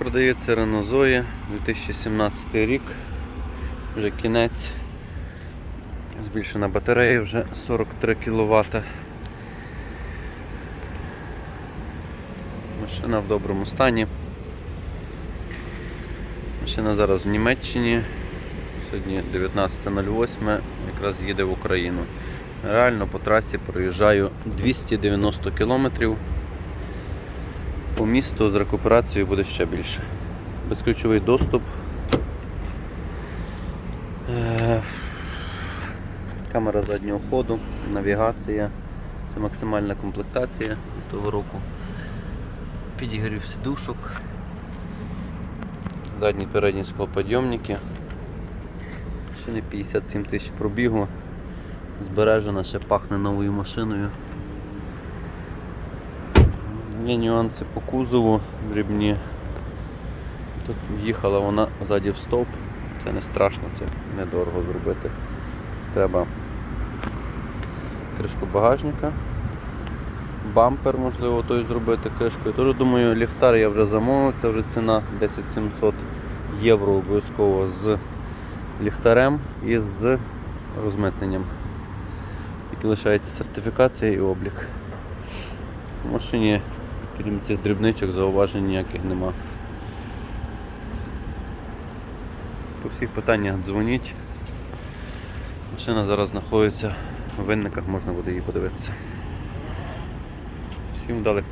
продається Renault Zoe 2017 рік. Вже кінець. Збільшена батарея вже 43 кВт. Машина в доброму стані. Машина зараз в Німеччині. Сьогодні 19.08, якраз їде в Україну. Реально по трасі проїжджаю 290 кілометрів. По місту з рекуперацією буде ще більше. Безключовий доступ. Е, Камера заднього ходу, навігація. Це максимальна комплектація того року. Підігрів сидушок. Задні передні склоподйомники. Ще не 57 тисяч пробігу. Збережена, ще пахне новою машиною. Є нюанси по кузову дрібні. Тут їхала вона ззаді в стовп. Це не страшно, це недорого зробити. Треба кришку багажника, бампер, можливо, той зробити кришкою. Тож думаю, ліхтар я вже замовив, це вже ціна 10 700 євро обов'язково з ліхтарем і з розмитненням. Тільки лишається сертифікація і облік. В машині, крім цих дрібничок, зауважень ніяких нема. По всіх питаннях дзвоніть. Машина зараз знаходиться в винниках, можна буде її подивитися. Всім вдалих